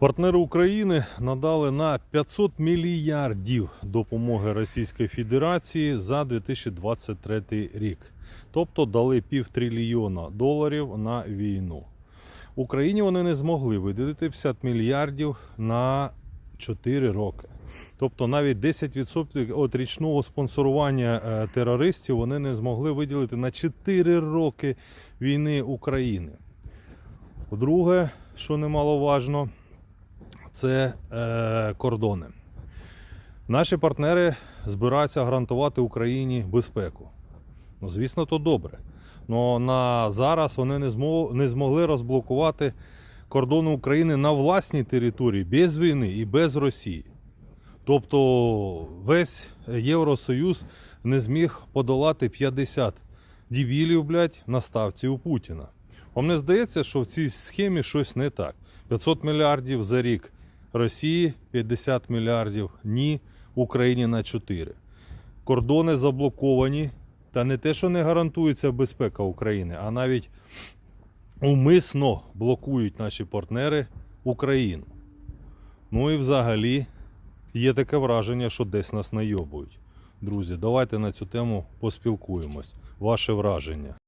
Партнери України надали на 500 мільярдів допомоги Російської Федерації за 2023 рік. Тобто дали півтрильйона доларів на війну. Україні вони не змогли виділити 50 мільярдів на 4 роки. Тобто навіть 10% від річного спонсорування е, терористів вони не змогли виділити на 4 роки війни України. Друге, що немаловажно, це е, кордони. Наші партнери збираються гарантувати Україні безпеку. Ну, звісно, то добре. Але на зараз вони не, змо, не змогли розблокувати кордони України на власній території без війни і без Росії. Тобто весь Євросоюз не зміг подолати 50 дебілів, блядь, на ставці у Путіна. Вам не здається, що в цій схемі щось не так. 500 мільярдів за рік Росії, 50 мільярдів ні, Україні на 4. Кордони заблоковані. Та не те, що не гарантується безпека України, а навіть умисно блокують наші партнери Україну. Ну і взагалі є таке враження, що десь нас найобують. Друзі, давайте на цю тему поспілкуємось. Ваше враження.